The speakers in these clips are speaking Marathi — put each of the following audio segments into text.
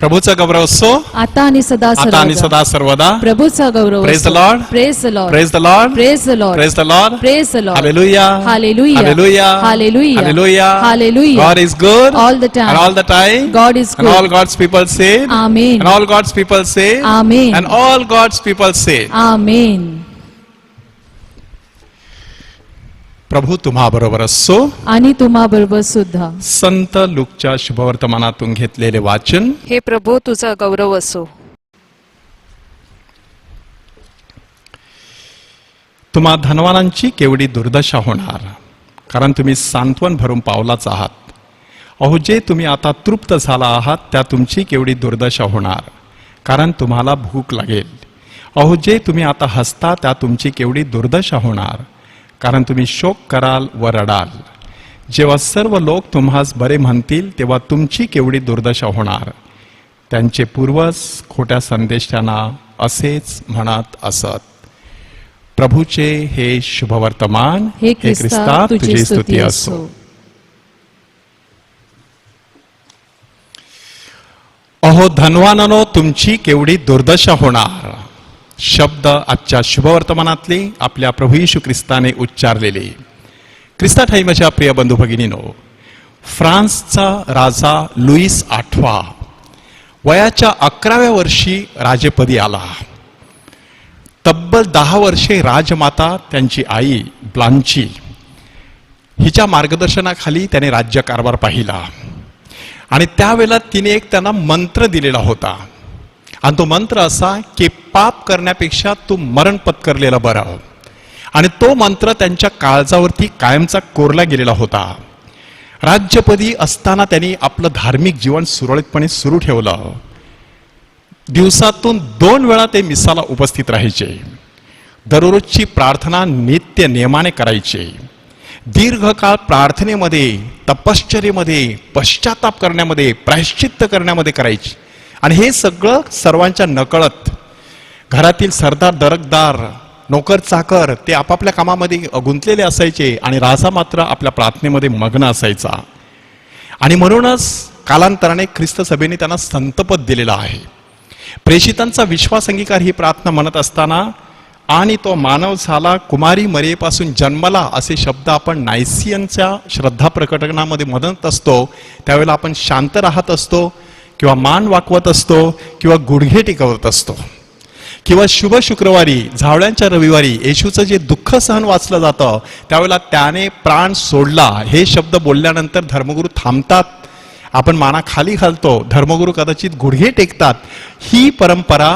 प्रभूचा गौरव असो आता आणि सदा आता आणि सर्वदा सदा सर्वदा प्रभूचा गौरव Praise the Lord. Praise Lord praise the Lord praise Lord praise the Lord praise Lord Hallelujah. Hallelujah. Hallelujah. Hallelujah. Hallelujah. Hallelujah. God is good. All the time. And all the time. God is And all good. God's people say. Amen. And all God's people say. Amen. And all God's people say. Amen प्रभू तुम्हा बरोबर असो. आणि तुम्हा बरोबर सुद्धा. संत लुकच्या शुभवर्तमानातून घेतलेले वाचन. हे प्रभो तुझा गौरव असो. तुम्हा धनवानांची केवढी दुर्दशा होणार. कारण तुम्ही सांत्वन भरून पावलाच आहात. अहो जे तुम्ही आता तृप्त झाला आहात त्या तुमची केवढी दुर्दशा होणार. कारण तुम्हाला भूक लागेल. अहो जे तुम्ही आता हसता त्या तुमची केवढी दुर्दशा होणार. कारण तुम्ही शोक कराल व रडाल. जेव्हा सर्व लोक तुम्हास बरे म्हणतील तेव्हा तुमची केवढी दुर्दशा होणार? त्यांचे पूर्वज खोट्या संदेशांना असेच म्हणत असत. प्रभूचे हे शुभवर्तमान हे ख्रिस्ता तुझी स्तुती असो. अहो धनवानानो तुमची केवढी दुर्दशा होणार? शब्द आजच्या शुभवर्तमानातले आपल्या प्रभू येशू ख्रिस्ताने उच्चारलेले. ख्रिस्ता ठाईमाच्या प्रिय बंधू भगिनीनो फ्रान्सचा राजा लुईस आठवा वयाच्या अकराव्या वर्षी राजेपदी आला. तब्बल दहा वर्षे राजमाता त्यांची आई ब्लांची हिच्या मार्गदर्शनाखाली त्याने राज्यकारभार पाहिला. आणि त्यावेळेला तिने एक त्यांना मंत्र दिलेला होता. आणि तो मंत्र असा की पाप करण्यापेक्षा तू मरण पत्करलेला बरं हो. आणि तो मंत्र त्यांच्या काळजावरती कायमचा कोरला गेलेला होता. राज्यपदी असताना त्यांनी आपलं धार्मिक जीवन सुरळीतपणे सुरू ठेवलं. दिवसातून दोन वेळा ते मिसाला उपस्थित राहायचे. दररोजची प्रार्थना नित्य नियमाने करायचे. दीर्घकाळ प्रार्थनेमध्ये तपश्चर्येमध्ये पश्चाताप करण्यामध्ये प्रायश्चित्त करण्यामध्ये करायचे. आणि हे सगळं सर्वांच्या नकळत. घरातील सरदार दरकदार नोकर चाकर ते आपापल्या कामामध्ये गुंतलेले असायचे आणि राजा मात्र आपल्या प्रार्थनेमध्ये मग्न असायचा. आणि म्हणूनच कालांतराने ख्रिस्त सभेने त्यांना संतपद दिलेला आहे. प्रेषितांचा विश्वास अंगीकार ही प्रार्थना म्हणत असताना आणि तो मानव झाला कुमारी मरेपासून जन्मला असे शब्द आपण नायसियनच्या श्रद्धा प्रकटनामध्ये म्हणत असतो. त्यावेळेला आपण शांत राहत असतो. किंवा मान वाकवत असतो किंवा गुडघे टिकवत असतो किंवा शुभ शुक्रवारी झावळ्यांच्या रविवारी येशूचं जे दुःख सहन वाचलं जातं त्यावेळेला त्याने प्राण सोडला. हे शब्द बोलल्यानंतर धर्मगुरू थांबतात. आपण माना खाली घालतो. धर्मगुरू कदाचित गुडघे टेकतात. ही परंपरा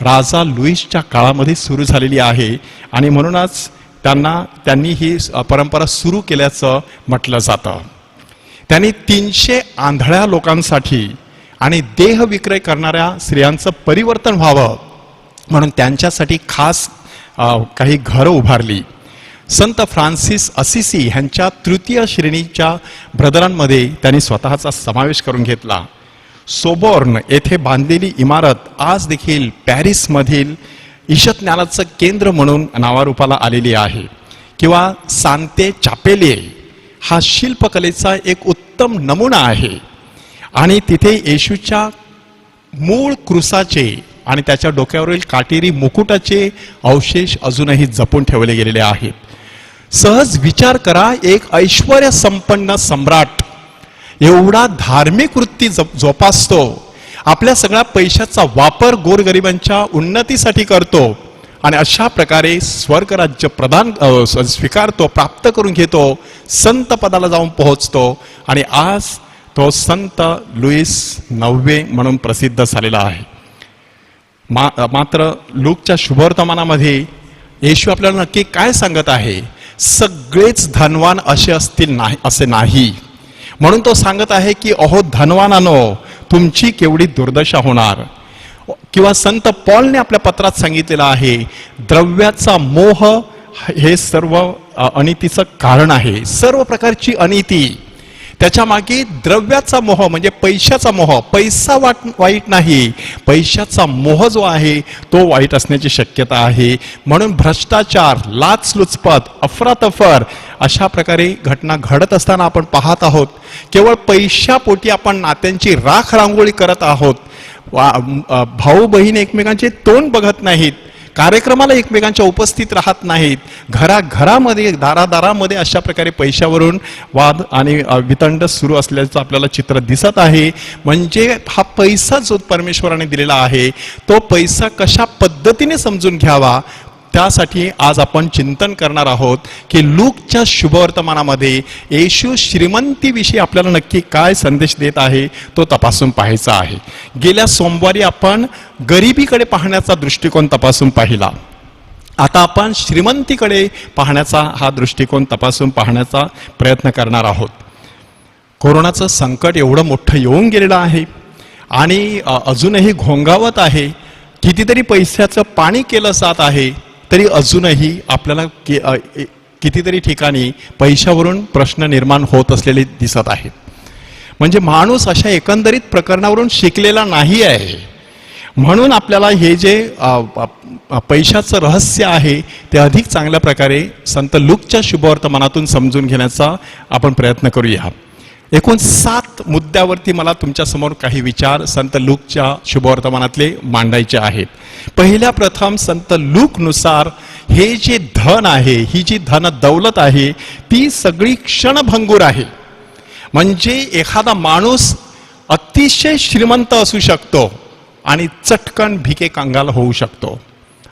राजा लुईसच्या काळामध्ये सुरू झालेली आहे आणि म्हणूनच त्यांना त्यांनी ही परंपरा सुरू केल्याचं म्हटलं जातं. त्यांनी तीनशे आंधळ्या लोकांसाठी आणि देह विक्रय करणाऱ्या स्त्रियांचं परिवर्तन व्हावं. म्हणून त्यांच्यासाठी खास काही घरं उभारली. संत फ्रान्सिस असिसी ह्यांच्या तृतीय श्रेणीच्या ब्रदरांमध्ये त्यांनी स्वतःचा समावेश करून घेतला. सोबॉर्न येथे बांधलेली इमारत आज देखील पॅरिसमधील ईशज्ञानाचं केंद्र म्हणून नावारूपाला आलेली आहे. किंवा सांते चापेले हा शिल्पकलेचा एक उत्तम नमुना आहे. आणि तिथे येशूच्या मूळ क्रुसाचे आणि त्याच्या डोक्यावरील काटेरी मुकुटाचे अवशेष अजूनही जपून ठेवले गेलेले आहेत. सहज विचार करा एक ऐश्वर संपन्न सम्राट एवढा धार्मिक वृत्ती जप- जोपासतो आपल्या सगळ्या पैशाचा वापर गोरगरिबांच्या उन्नतीसाठी करतो आणि अशा प्रकारे स्वर्गराज्य प्रदान स्वीकारतो प्राप्त करून घेतो संत पदाला जाऊन पोहोचतो आणि आज तो संत लुईस नववे म्हणून प्रसिद्ध झालेला आहे. मा मात्र लूकच्या शुभवर्तमानामध्ये येशू आपल्याला नक्की काय सांगत आहे? सगळेच धनवान असे असतील नाही असे नाही. म्हणून तो सांगत आहे की अहो धनवानानो तुमची केवढी दुर्दशा होणार. किंवा संत पॉलने आपल्या पत्रात सांगितलेलं आहे द्रव्याचा मोह हे सर्व अनितीचं कारण आहे. सर्व प्रकारची अनिती त्याच्यामागे द्रव्याचा मोह म्हणजे पैशाचा मोह. पैसा वाट वाईट नाही. पैशाचा मोह जो आहे तो वाईट असण्याची शक्यता आहे. म्हणून भ्रष्टाचार लाचलुचपत अफरातफर अशा प्रकारे घटना घडत असताना आपण पाहत आहोत. केवळ पैशापोटी आपण नात्यांची राख रांगोळी करत आहोत. वा- भाऊ बहीण एकमेकांचे तोंड बघत नाहीत. कार्यक्रमाला एकमेकांच्या उपस्थित राहत नाहीत. घराघरामध्ये दारादारामध्ये अशा प्रकारे पैशावरून वाद आणि वितंड सुरू असल्याचं आपल्याला चित्र दिसत आहे. म्हणजे हा पैसा जो परमेश्वराने दिलेला आहे तो पैसा कशा पद्धतीने समजून घ्यावा? त्यासाठी आज आपण चिंतन करणार आहोत की लूकच्या शुभवर्तमानामध्ये येशू श्रीमंतीविषयी आपल्याला नक्की काय संदेश देत आहे तो तपासून पाहायचा आहे. गेल्या सोमवारी आपण गरिबीकडे पाहण्याचा दृष्टिकोन तपासून पाहिला. आता आपण श्रीमंतीकडे पाहण्याचा हा दृष्टिकोन तपासून पाहण्याचा प्रयत्न करणार आहोत. कोरोनाचं संकट एवढं मोठं येऊन गेलेलं आहे आणि अजूनही घोंगावत आहे. कितीतरी पैशाचं पाणी केलं जात आहे. तरी अजूनही आपल्याला कि- कितीतरी ठिकाणी पैशावरून प्रश्न निर्माण होत असलेले दिसत आहेत. म्हणजे माणूस अशा एकंदरीत प्रकरणावरून शिकलेला नाही आहे. म्हणून आपल्याला हे जे पैशाचं रहस्य आहे ते अधिक चांगल्या प्रकारे संत लुकच्या शुभवर्तमानातून समजून घेण्याचा आपण प्रयत्न करूया. एकूण सात मुद्द्यावरती मला तुमच्यासमोर काही विचार संत लूकच्या शुभवर्तमानातले मांडायचे आहेत. पहिल्या प्रथम संत लूकनुसार हे जे धन आहे ही जी धन दौलत आहे ती सगळी क्षणभंगूर आहे. म्हणजे एखादा माणूस अतिशय श्रीमंत असू शकतो आणि चटकन भिके कांगाल होऊ शकतो.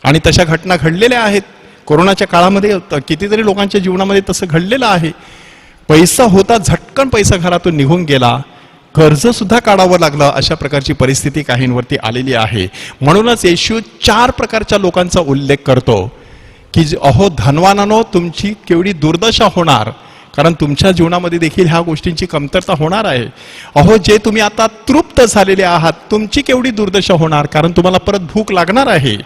आणि तशा घटना घडलेल्या आहेत. कोरोनाच्या काळामध्ये कितीतरी लोकांच्या जीवनामध्ये तसं घडलेलं आहे. पैसा होता झटकन पैसा घरातून निघून गेला. कर्ज सुद्धा काढावं लागलं. अशा प्रकारची परिस्थिती काहींवरती आलेली आहे. म्हणूनच येशू चार प्रकारच्या लोकांचा उल्लेख करतो की अहो धनवानानो तुमची केवढी दुर्दशा होणार. कारण तुमच्या जीवनामध्ये देखील ह्या गोष्टींची कमतरता होणार आहे. अहो जे तुम्ही आता तृप्त झालेले आहात तुमची केवढी दुर्दशा होणार? कारण तुम्हाला परत भूक लागणार आहे.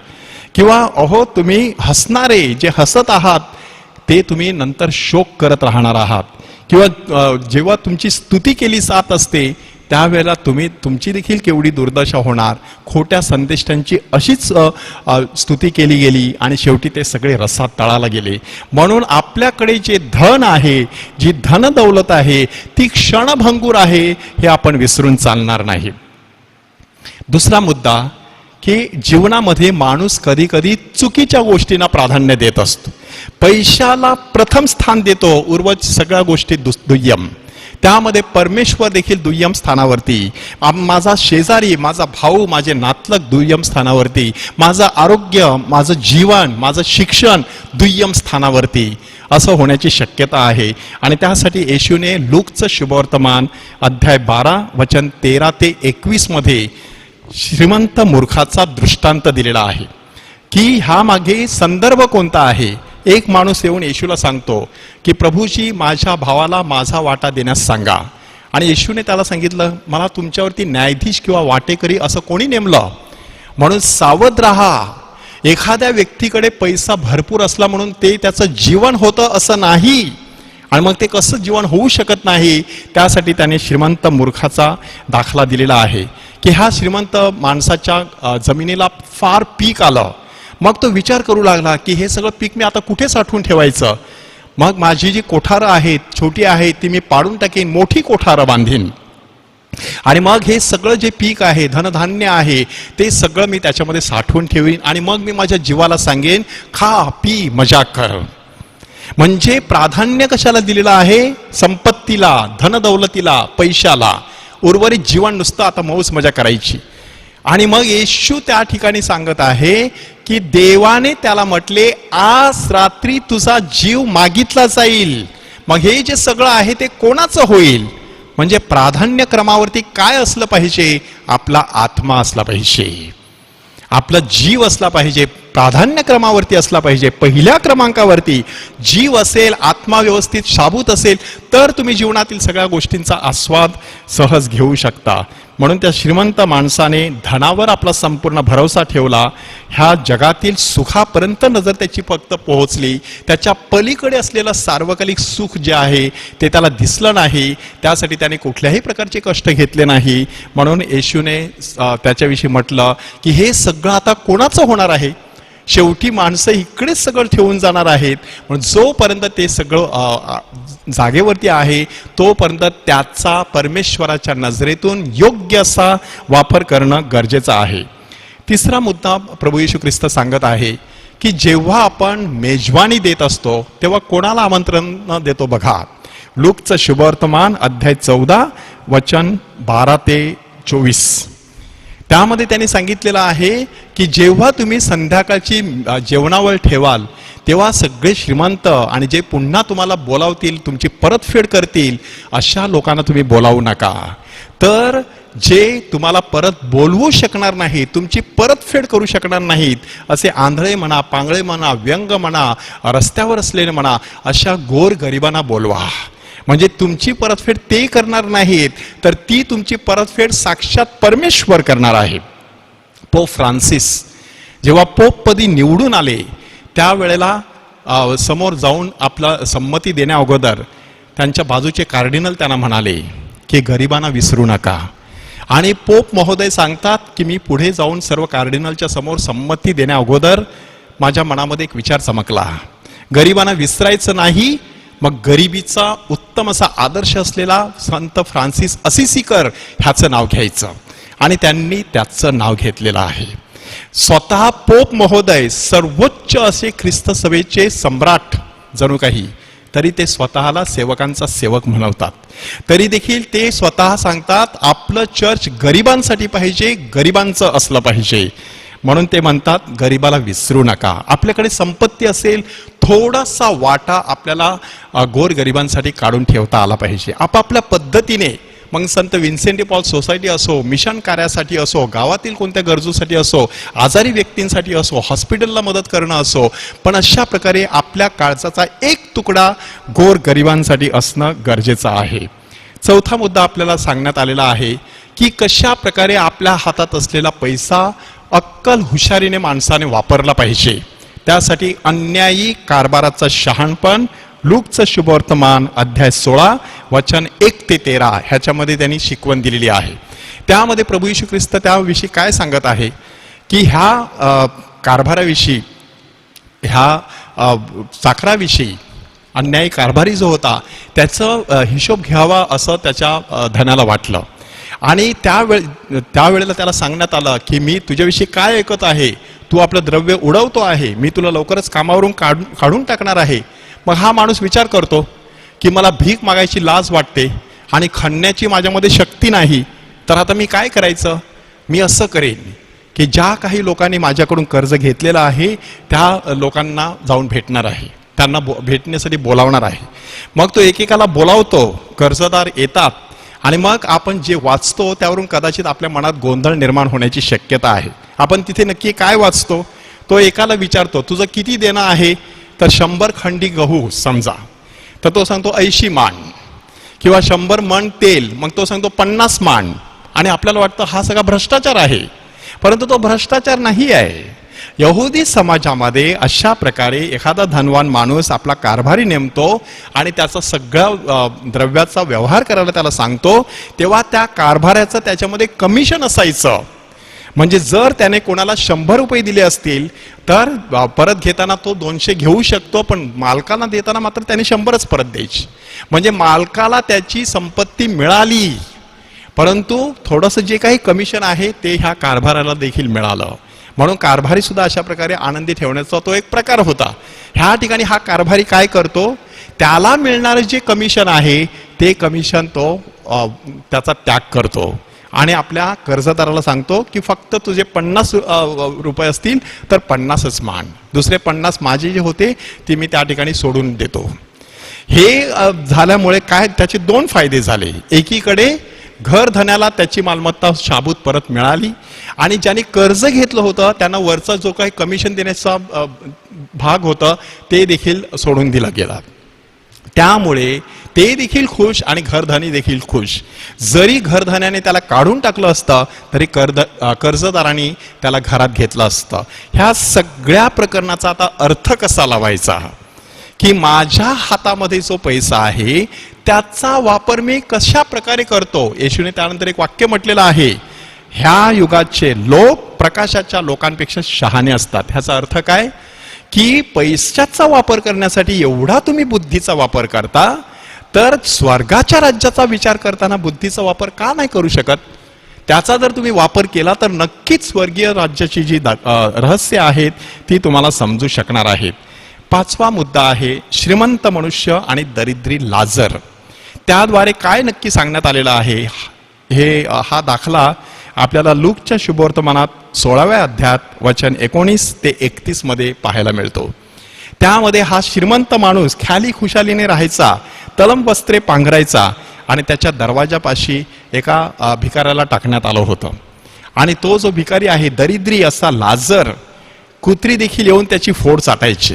किंवा अहो तुम्ही हसणारे जे हसत आहात ते तुम्ही नंतर शोक करत राहणार आहात. किंवा जेव्हा तुमची स्तुती केली जात असते त्यावेळेला तुम्ही तुमची देखील केवढी दुर्दशा होणार. खोट्या संदेष्टांची अशीच स्तुती केली गेली आणि शेवटी ते सगळे रसात तळाला गेले. म्हणून आपल्याकडे जे धन आहे जी धन दौलत आहे ती क्षणभंगूर आहे हे आपण विसरून चालणार नाही. दुसरा मुद्दा की जीवनामध्ये माणूस कधी कधी चुकीच्या गोष्टींना प्राधान्य देत असतो. पैशाला प्रथम स्थान देतो उर्वज सगळ्या गोष्टी दुस- दुय्यम. त्यामध्ये परमेश्वर देखील दुय्यम स्थानावरती. माझा शेजारी माझा भाऊ माझे नातलग दुय्यम स्थानावरती. माझं आरोग्य माझं जीवन माझं शिक्षण दुय्यम स्थानावरती. असं होण्याची शक्यता आहे. आणि त्यासाठी येशूने लूकचं शुभवर्तमान अध्याय बारा वचन तेरा ते एकवीसमध्ये श्रीमंत मूर्खाचा दृष्टांत दिलेला आहे की ह्या मागे संदर्भ कोणता आहे? एक माणूस येऊन येशूला सांगतो की प्रभूजी माझ्या भावाला माझा वाटा देण्यास सांगा. आणि येशूने त्याला सांगितलं मला तुमच्यावरती न्यायाधीश किंवा वाटेकरी असं कोणी नेमलं? म्हणून सावध राहा. एखाद्या व्यक्तीकडे पैसा भरपूर असला म्हणून ते त्याचं जीवन होतं असं नाही. आणि मग ते कसं जीवन होऊ शकत नाही? त्यासाठी त्याने श्रीमंत मूर्खाचा दाखला दिलेला आहे. की ह्या श्रीमंत माणसाच्या जमिनीला फार पीक आलं. मग तो विचार करू लागला की हे सगळं पीक मी आता कुठे साठवून ठेवायचं? मग माझी जी कोठारं आहेत छोटी आहेत ती मी पाडून टाकेन मोठी कोठारं बांधीन. आणि मग हे सगळं जे पीक आहे धनधान्य आहे ते सगळं मी त्याच्यामध्ये साठवून ठेवीन आणि मग मी माझ्या जीवाला सांगेन खा पी मजा कर. म्हणजे प्राधान्य कशाला दिलेलं आहे? संपत्तीला धनदौलतीला पैशाला. उर्वरित जीवन नुसतं आता मौज मजा करायची. आणि मग येशू त्या ठिकाणी सांगत आहे की देवाने त्याला म्हटले आज रात्री तुझा जीव मागितला जाईल. मग हे जे सगळं आहे ते कोणाचं होईल? म्हणजे प्राधान्य क्रमावरती काय असलं पाहिजे? आपला आत्मा असला पाहिजे. आपला जीव असला पाहिजे. प्राधान्य क्रमावरती असला पाहिजे. पहिल्या क्रमांकावरती जीव असेल आत्मा व्यवस्थित शाबूत असेल तर तुम्ही जीवनातील सगळ्या गोष्टींचा आस्वाद सहज घेऊ शकता. म्हणून त्या श्रीमंत माणसाने धनावर आपला संपूर्ण भरोसा ठेवला. ह्या जगातील सुखापर्यंत नजर त्याची फक्त पोहोचली. त्याच्या पलीकडे असलेलं सार्वकालिक सुख जे आहे ते त्याला दिसलं नाही. त्यासाठी त्याने कुठल्याही प्रकारचे कष्ट घेतले नाही. म्हणून येशूने त्याच्याविषयी म्हटलं की हे सगळं आता कोणाचं होणार आहे? शेवटी माणसं इकडेच सगळं ठेवून जाणार आहेत. म्हणून जोपर्यंत ते सगळं जागेवरती आहे तोपर्यंत त्याचा परमेश्वराच्या नजरेतून योग्य असा वापर करणं गरजेचं आहे. तिसरा मुद्दा प्रभू येशू ख्रिस्त सांगत आहे की जेव्हा आपण मेजवानी देत असतो तेव्हा कोणाला आमंत्रण देतो बघा. लुकचं शुभवर्तमान अध्याय चौदा वचन बारा ते चोवीस. त्यामध्ये त्यांनी सांगितलेलं आहे की जेव्हा तुम्ही संध्याकाळची जेवणावर ठेवाल तेव्हा सगळे श्रीमंत आणि जे पुन्हा तुम्हाला बोलावतील तुमची परतफेड करतील अशा लोकांना तुम्ही बोलावू नका. तर जे तुम्हाला परत बोलवू शकणार नाही तुमची परतफेड करू शकणार नाहीत असे आंधळे म्हणा पांगळे म्हणा व्यंग म्हणा रस्त्यावर असलेले म्हणा अशा गोर गरिबांना बोलवा. म्हणजे तुमची परतफेड ते करणार नाहीत तर ती तुमची परतफेड साक्षात परमेश्वर करणार आहे. पोप फ्रान्सिस जेव्हा पोपपदी निवडून आले त्यावेळेला समोर जाऊन आपला संमती देण्या अगोदर त्यांच्या बाजूचे कार्डिनल त्यांना म्हणाले की गरिबांना विसरू नका. आणि पोप महोदय सांगतात की मी पुढे जाऊन सर्व कार्डिनलच्या समोर संमती देण्या अगोदर माझ्या मनामध्ये एक विचार चमकला. गरिबांना विसरायचं नाही मग गरिबीचा उत्तम असा आदर्श असलेला संत फ्रान्सिस असिसीकर ह्याचं नाव घ्यायचं. आणि त्यांनी त्याचं नाव घेतलेलं आहे. स्वतः पोप महोदय सर्वोच्च असे ख्रिस्त सभेचे सम्राट जणू काही तरी ते स्वतःला सेवकांचा सेवक म्हणवतात. तरी देखील ते स्वतः सांगतात आपलं चर्च गरिबांसाठी पाहिजे गरिबांचं असलं पाहिजे. म्हणून ते म्हणतात गरिबाला विसरू नका. आपल्याकडे संपत्ती असेल थोडासा वाटा आपल्याला गोरगरिबांसाठी काढून ठेवता आला पाहिजे. आपापल्या पद्धतीने मग संत विन्सेंटी पॉल सोसायटी असो मिशन कार्यासाठी असो गावातील कोणत्या गरजूसाठी असो आजारी व्यक्तींसाठी असो हॉस्पिटलला मदत करणं असो पण अशा प्रकारे आपल्या काळजाचा एक तुकडा गोर गरिबांसाठी असणं गरजेचं आहे. चौथा मुद्दा आपल्याला सांगण्यात आलेला आहे की कशा प्रकारे आपल्या हातात असलेला पैसा अक्कल हुशारीने माणसाने वापरला पाहिजे. त्यासाठी अन्यायी कारभाराचा शहाणपण लूकचं शुभवर्तमान अध्याय सोळा वचन एक ते तेरा ह्याच्यामध्ये त्यांनी शिकवण दिलेली आहे. त्यामध्ये प्रभू यशू ख्रिस्त त्याविषयी काय सांगत आहे? की ह्या कारभाराविषयी ह्या साखराविषयी अन्यायी कारभारी जो होता त्याचं हिशोब घ्यावा असं त्याच्या धनाला वाटलं. आणि त्यावेळ त्यावेळेला त्याला सांगण्यात आलं की मी तुझ्याविषयी काय ऐकत आहे? तू आपलं द्रव्य उडवतो आहे. मी तुला लवकरच कामावरून काढून काढून टाकणार आहे. मग हा माणूस विचार करतो की मला भीक मागायची लाज वाटते आणि खणण्याची माझ्यामध्ये शक्ती नाही. तर आता मी काय करायचं? मी असं करेन की ज्या काही लोकांनी माझ्याकडून कर्ज घेतलेलं आहे त्या लोकांना जाऊन भेटणार आहे. त्यांना बो भेटण्यासाठी बोलावणार आहे. मग तो एकेकाला बोलावतो. कर्जदार येतात. आणि मग आपण जे वाचतो त्यावरून कदाचित आपल्या मनात गोंधळ निर्माण होण्याची शक्यता आहे. आपण तिथे नक्की काय वाचतो? तो एकाला विचारतो तुझं किती देणं आहे? तर शंभर खंडी गहू समजा. तर तो सांगतो ऐंशी मान. किंवा शंभर मन तेल. मग तो सांगतो पन्नास मान. आणि आपल्याला वाटतं हा सगळा भ्रष्टाचार आहे. परंतु तो भ्रष्टाचार नाही आहे. यहुदी समाजामध्ये अशा प्रकारे एखादा धनवान माणूस आपला कारभारी नेमतो आणि त्याचा सगळा द्रव्याचा व्यवहार करायला त्याला सांगतो तेव्हा त्या कारभाराचं त्याच्यामध्ये कमिशन असायचं. म्हणजे जर त्याने कोणाला शंभर रुपये दिले असतील तर परत घेताना तो दोनशे घेऊ शकतो पण मालकाला देताना मात्र त्याने शंभरच परत द्यायची. म्हणजे मालकाला त्याची संपत्ती मिळाली. परंतु थोडंसं जे काही कमिशन आहे ते ह्या कारभाराला देखील मिळालं. म्हणून कारभारी सुद्धा अशा प्रकारे आनंदी ठेवण्याचा तो एक प्रकार होता. ह्या ठिकाणी हा कारभारी काय करतो? त्याला मिळणारं जे कमिशन आहे ते कमिशन तो त्याचा त्याग करतो. आणि आपल्या कर्जदाराला सांगतो की फक्त तुझे पन्नास रुपये असतील तर पन्नासच मान. दुसरे पन्नास माझे जे होते ते मी त्या ठिकाणी सोडून देतो. हे झाल्यामुळे काय त्याचे दोन फायदे झाले. एकीकडे घर धन्याला त्याची मालमत्ता शाबूत परत मिळाली. आणि ज्यांनी कर्ज घेतलं होतं त्यांना वरचा जो काही कमिशन देण्याचा भाग होता ते देखील सोडून दिला गेला. त्यामुळे ते देखील खुश आणि घरधनी देखील खुश. जरी घरधन्याने त्याला काढून टाकलं असतं तरी कर्ज कर्जदारांनी त्याला घरात घेतलं असतं. ह्या सगळ्या प्रकरणाचा आता अर्थ कसा लावायचा? की माझ्या हातामध्ये जो पैसा आहे त्याचा वापर मी कशा प्रकारे करतो? येशूने त्यानंतर एक वाक्य म्हटलेलं आहे. ह्या युगाचे लोक प्रकाशाच्या लोकांपेक्षा शहाणे असतात. ह्याचा अर्थ काय? की पैशाचा वापर करण्यासाठी एवढा तुम्ही बुद्धीचा वापर करता तर स्वर्गाच्या राज्याचा विचार करताना बुद्धीचा वापर का नाही करू शकत? त्याचा जर तुम्ही वापर केला तर नक्कीच स्वर्गीय राज्याची जी रहस्य आहेत ती तुम्हाला समजू शकणार आहेत. पाचवा मुद्दा आहे श्रीमंत मनुष्य आणि दरिद्री लाजर. त्याद्वारे काय नक्की सांगण्यात आलेलं आहे? हे हा दाखला आपल्याला लूकच्या शुभवर्तमानात सोळाव्या अध्यात वचन एकोणीस ते एकतीसमध्ये पाहायला मिळतो. त्यामध्ये हा श्रीमंत माणूस ख्याली खुशालीने राहायचा तलम वस्त्रे पांघरायचा आणि त्याच्या दरवाजापाशी एका भिकाऱ्याला टाकण्यात आलं होतं. आणि तो जो भिकारी आहे दरिद्री असा लाजर कुत्री देखील येऊन त्याची फोड चाटायची.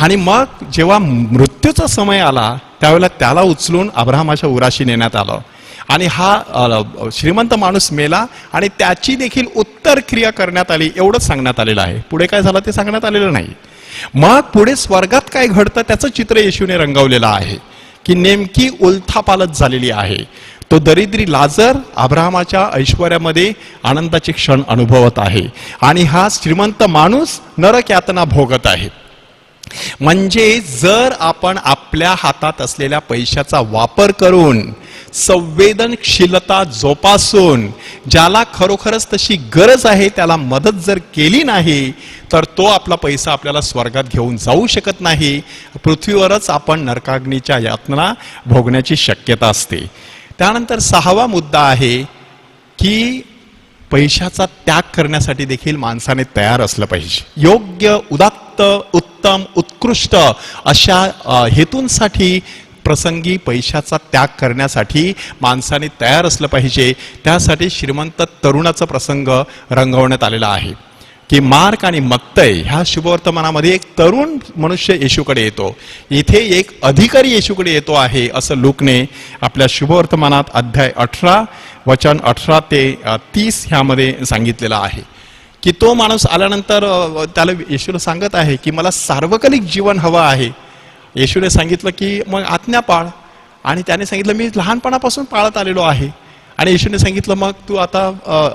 आणि मग जेव्हा मृत्यूचा समय आला त्यावेळेला त्याला उचलून अब्राहमाच्या उराशी नेण्यात आलं. आणि हा श्रीमंत माणूस मेला आणि त्याची देखील उत्तर क्रिया करण्यात आली एवढंच सांगण्यात आलेलं आहे. पुढे काय झालं ते सांगण्यात आलेलं नाही. मग पुढे स्वर्गात काय घडतं त्याचं चित्र येशूने रंगवलेलं आहे की नेमकी उलथापालत झालेली आहे. तो दरिद्री लाजर अब्राहमाच्या ऐश्वर्यामध्ये आनंदाचे क्षण अनुभवत आहे. आणि हा श्रीमंत माणूस नरक यातना भोगत आहे. म्हणजे जर आपण आपल्या हातात असलेल्या पैशाचा वापर करून संवेदनशीलता जोपासून ज्याला खरोखरच तशी गरज आहे त्याला मदत जर केली नाही तर तो आपला पैसा आपल्याला स्वर्गात घेऊन जाऊ शकत नाही. पृथ्वीवरच आपण नरकाग्नीच्या यातना भोगण्याची शक्यता असते. त्यानंतर सहावा मुद्दा आहे की पैशाचा त्याग करण्यासाठी देखील माणसाने तयार असलं पाहिजे. योग्य उदात्त उत्तम उत्कृष्ट अशा हेतूंसाठी प्रसंगी पैशाचा त्याग करण्यासाठी माणसाने तयार असलं पाहिजे. त्यासाठी श्रीमंत तरुणाचा प्रसंग रंगवण्यात आलेला आहे. की मार्क आणि मत्तय ह्या शुभवर्तमानामध्ये एक तरुण मनुष्य येशूकडे येतो. इथे एक अधिकारी येशूकडे येतो आहे असं लोकने आपल्या शुभवर्तमानात अध्याय अठरा वचन अठरा ते तीस ह्यामध्ये सांगितलेलं आहे. की तो माणूस आल्यानंतर त्याला येशूला सांगत आहे की मला सार्वकालिक जीवन हवं आहे. येशूने सांगितलं की मग आज्ञा पाळ. आणि त्याने सांगितलं मी लहानपणापासून पाळत आलेलो आहे. आणि येशूने सांगितलं मग तू आता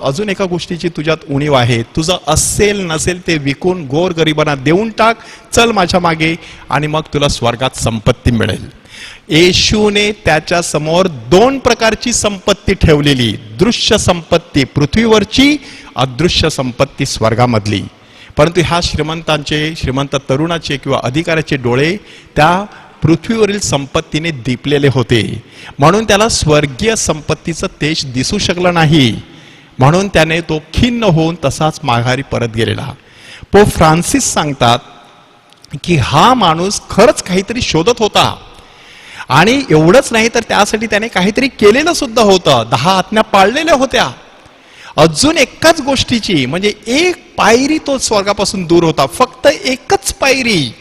अजून एका गोष्टीची तुझ्यात उणीव आहे. तुझं असेल नसेल ते विकून गोर गरिबांना देऊन टाक. चल माझ्या मागे. आणि मग तुला स्वर्गात संपत्ती मिळेल. येशूने त्याच्यासमोर दोन प्रकारची संपत्ती ठेवलेली. दृश्य संपत्ती पृथ्वीवरची अदृश्य संपत्ती स्वर्गामधली. परंतु ह्या श्रीमंतांचे श्रीमंत तरुणाचे किंवा अधिकाऱ्याचे डोळे त्या पृथ्वीवरील संपत्तीने दीपलेले होते. म्हणून त्याला स्वर्गीय संपत्तीचं तेज दिसू शकलं नाही. म्हणून त्याने तो खिन्न होऊन तसाच माघारी परत गेलेला. पो फ्रान्सिस सांगतात की हा माणूस खरंच काहीतरी शोधत होता. आणि एवढंच नाही तर त्यासाठी त्याने काहीतरी केलेलं सुद्धा होतं. दहा आत्म्या पाळलेल्या होत्या. अजून एकाच गोष्टीची म्हणजे एक पायरी तो स्वर्गापासून दूर होता. फक्त एकच पायरी.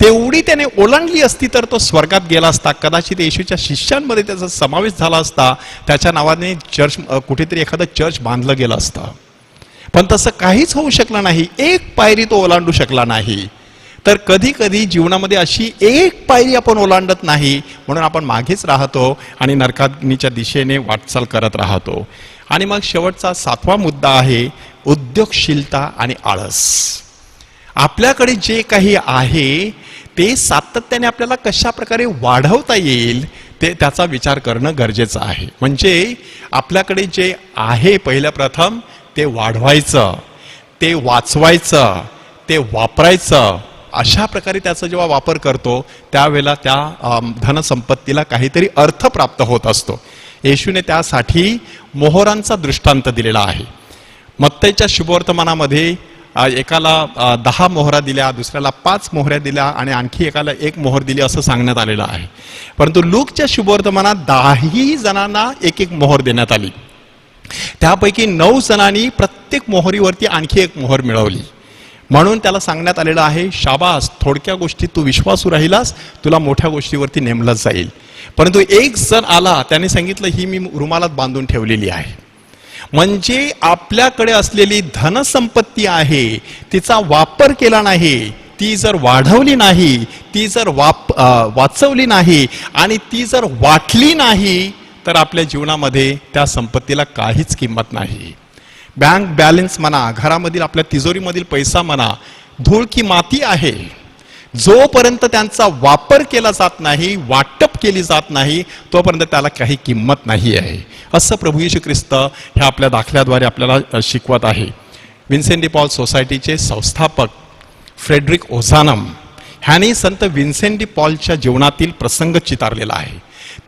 तेवढी त्याने ओलांडली असती तर तो स्वर्गात गेला असता. कदाचित येशूच्या शिष्यांमध्ये त्याचा समावेश झाला असता. त्याच्या नावाने चर्च कुठेतरी एखादं चर्च बांधलं गेलं असतं. पण तसं काहीच होऊ शकलं नाही. एक पायरी तो ओलांडू शकला नाही. तर कधी कधी जीवनामध्ये अशी एक पायरी आपण ओलांडत नाही म्हणून आपण मागेच राहतो आणि नरकाग्नीच्या दिशेने वाटचाल करत राहतो. आणि मग शेवटचा सातवा मुद्दा आहे उद्योगशीलता आणि आळस. आपल्याकडे जे काही आहे ते सातत्याने आपल्याला कशा प्रकारे वाढवता येईल ते त्याचा विचार करणं गरजेचं आहे. म्हणजे आपल्याकडे जे आहे पहिल्या प्रथम ते वाढवायचं ते वाचवायचं ते वापरायचं अशा प्रकारे त्याचा जेव्हा वापर करतो त्यावेळेला त्या धनसंपत्तीला काहीतरी अर्थ प्राप्त होत असतो. येशूने त्यासाठी मोहरांचा दृष्टांत दिलेला आहे. मत्तईच्या शुभवर्तमानामध्ये एकाला दहा मोहरा दिल्या दुसऱ्याला पाच मोहऱ्या दिल्या आणि आणखी एकाला एक मोहर दिली असं सांगण्यात आलेलं आहे. परंतु लूकच्या शुभवर्तमानात दहाही जणांना एक एक मोहर देण्यात आली. त्यापैकी नऊ जणांनी प्रत्येक मोहरीवरती आणखी एक मोहर मिळवली. म्हणून त्याला सांगण्यात आलेलं आहे शाबास थोडक्या गोष्टीत तू विश्वासू राहिलास तुला मोठ्या गोष्टीवरती नेमलं जाईल. परंतु एक जण आला त्याने सांगितलं ही मी रुमालात बांधून ठेवलेली आहे. म्हणजे आपल्याकडे असलेली धनसंपत्ती आहे तिचा वापर केला नाही ती जर वाढवली नाही ती जर वाप वाचवली नाही आणि ती जर वाटली नाही तर आपल्या जीवनामध्ये त्या संपत्तीला काहीच किंमत नाही. बँक बॅलन्स म्हणा घरामधील आपल्या तिजोरीमधील पैसा म्हणा धूळ की माती आहे. जोपर्यंत त्यांचा वापर केला जात नाही वाटप केली जात नाही तोपर्यंत त्याला काही किंमत नाही आहे. असं प्रभू येशू ख्रिस्त हे आपल्या दाखल्याद्वारे आपल्याला शिकवत आहे. विन्सेंट पॉल सोसायटीचे संस्थापक फ्रेडरिक ओझानम ह्याने संत विन्सेंट पॉलच्या जीवनातील प्रसंग चितारलेला आहे.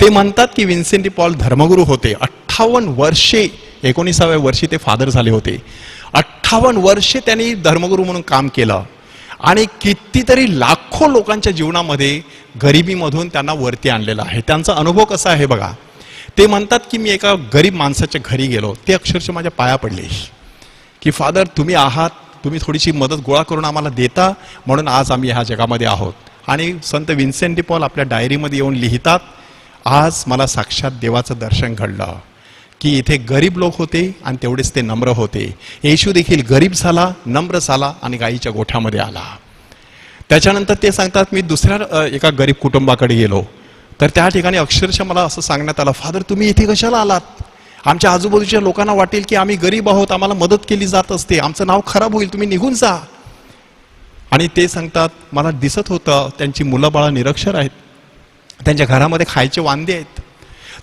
ते म्हणतात की विन्सेंट पॉल धर्मगुरू होते. अठ्ठावन्न वर्षे एकोणीसाव्या वर्षी ते फादर झाले होते. अठ्ठावन्न वर्षे त्यांनी धर्मगुरू म्हणून काम केलं. आणि कितीतरी लाखो लोकांच्या जीवनामध्ये गरिबीमधून त्यांना वरती आणलेलं आहे. त्यांचा अनुभव कसा आहे बघा. ते म्हणतात की मी एका गरीब माणसाच्या घरी गेलो. ते अक्षरशः माझ्या पाया पडले. की फादर तुम्ही आहात. तुम्ही थोडीशी मदत गोळा करून आम्हाला देता. म्हणून आज आम्ही ह्या जगामध्ये आहोत. आणि संत विन्सेंटी पॉल आपल्या डायरीमध्ये येऊन लिहितात आज मला साक्षात देवाचं दर्शन घडलं. की इथे गरीब लोक होते आणि तेवढेच ते नम्र होते. येशू देखील गरीब झाला नम्र झाला आणि गाईच्या गोठ्यामध्ये आला. त्याच्यानंतर ते सांगतात मी दुसऱ्या एका गरीब कुटुंबाकडे गेलो. तर त्या ठिकाणी अक्षरशः मला असं सांगण्यात आलं फादर तुम्ही इथे कशाला आलात? आमच्या आजूबाजूच्या लोकांना वाटेल की आम्ही गरीब आहोत आम्हाला मदत केली जात असते आमचं नाव खराब होईल तुम्ही निघून जा. आणि ते सांगतात मला दिसत होतं त्यांची मुलं बाळा निरक्षर आहेत. त्यांच्या घरामध्ये खायचे वांदे आहेत.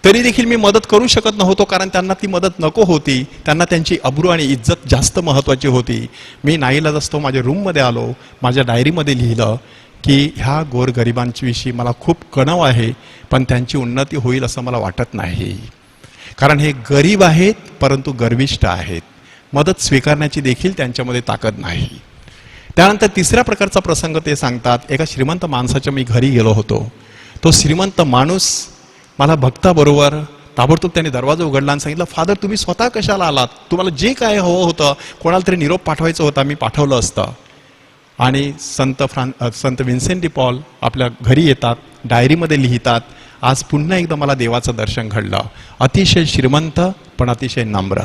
तरी देखील मी मदत करू शकत नव्हतो कारण त्यांना ती मदत नको होती. त्यांना त्यांची अब्रू आणि इज्जत जास्त महत्वाची होती. मी नाईलाज असतो माझ्या रूममध्ये आलो माझ्या डायरीमध्ये लिहिलं की ह्या गोरगरिबांच्याविषयी मला खूप कणव आहे पण त्यांची उन्नती होईल असं मला वाटत नाही. कारण हे गरीब आहेत परंतु गर्विष्ठ आहेत. मदत स्वीकारण्याची देखील त्यांच्यामध्ये ताकद नाही. त्यानंतर तिसऱ्या प्रकारचा प्रसंग ते सांगतात. एका श्रीमंत माणसाच्या मी घरी गेलो होतो. तो श्रीमंत माणूस मला भक्ताबरोबर ताबडतोब त्याने दरवाजा उघडला आणि सांगितलं फादर तुम्ही स्वतः कशाला आलात? तुम्हाला जे काय हवं होतं कोणाला तरी निरोप पाठवायचं होता मी पाठवलं असतं. आणि संत फ्रान संत विन्सेंटी पॉल आपल्या घरी येतात डायरीमध्ये लिहितात. आज पुन्हा एकदा मला देवाचं दर्शन घडलं. अतिशय श्रीमंत पण अतिशय नम्र.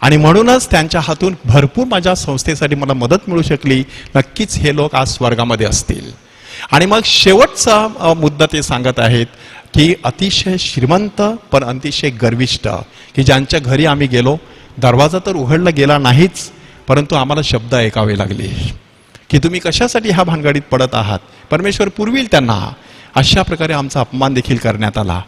आणि म्हणूनच त्यांच्या हातून भरपूर माझ्या संस्थेसाठी मला मदत मिळू शकली. नक्कीच हे लोक आज स्वर्गामध्ये असतील. आणि मग शेवटचा मुद्दा ते सांगत आहेत की अतिशय श्रीमंत पण अतिशय गर्विष्ठ की ज्यांच्या घरी आम्ही गेलो दरवाजा तर उघडला गेला नाहीच परंतु आम्हाला शब्द ऐकावे लागले. की तुम्ही कशासाठी ह्या भानगडीत पडत आहात? परमेश्वर पुरविल त्यांना. अशा प्रकारे आमचा अपमान देखील करण्यात आला.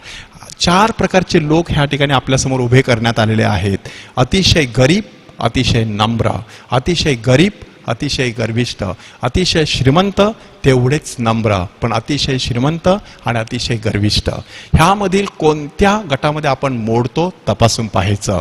चार प्रकारचे लोक ह्या ठिकाणी आपल्यासमोर उभे करण्यात आलेले आहेत. अतिशय गरीब अतिशय नम्र अतिशय गरीब अतिशय गर्विष्ठ अतिशय श्रीमंत तेवढेच नम्र पण अतिशय श्रीमंत आणि अतिशय गर्विष्ठ. ह्यामधील कोणत्या गटामध्ये आपण मोडतो तपासून पाहायचं.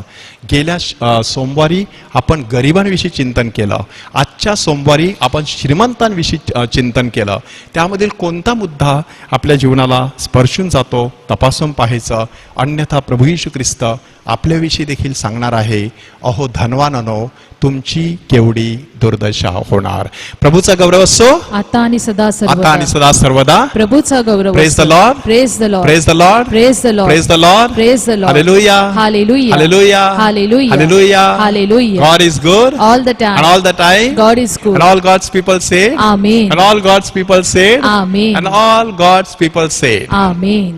गेल्या सोमवारी आपण गरिबांविषयी चिंतन केलं. आजच्या सोमवारी आपण श्रीमंतांविषयी चिंतन केलं. त्यामधील कोणता मुद्दा आपल्या जीवनाला स्पर्शून जातो तपासून पाहायचं. अन्यथा प्रभू यशू ख्रिस्त आपल्याविषयी देखील सांगणार आहे अहो धनवाननो तुमची केवढी दुर्दशा होणार. प्रभूचा गौरव असो? आता आणि सदा आता सर्वदा आणि सदा सर्वदा प्रभूचा गौरव Praise the Lord. Praise the Lord Praise the Lord. Praise the Lord. Praise the Lord. Praise the Lord. Hallelujah. Hallelujah. Hallelujah. Hallelujah. Hallelujah. Hallelujah. God is good. all the time And all the time. God is good And all God's people say. Amen And all God's people say. Amen And all God's people say. Amen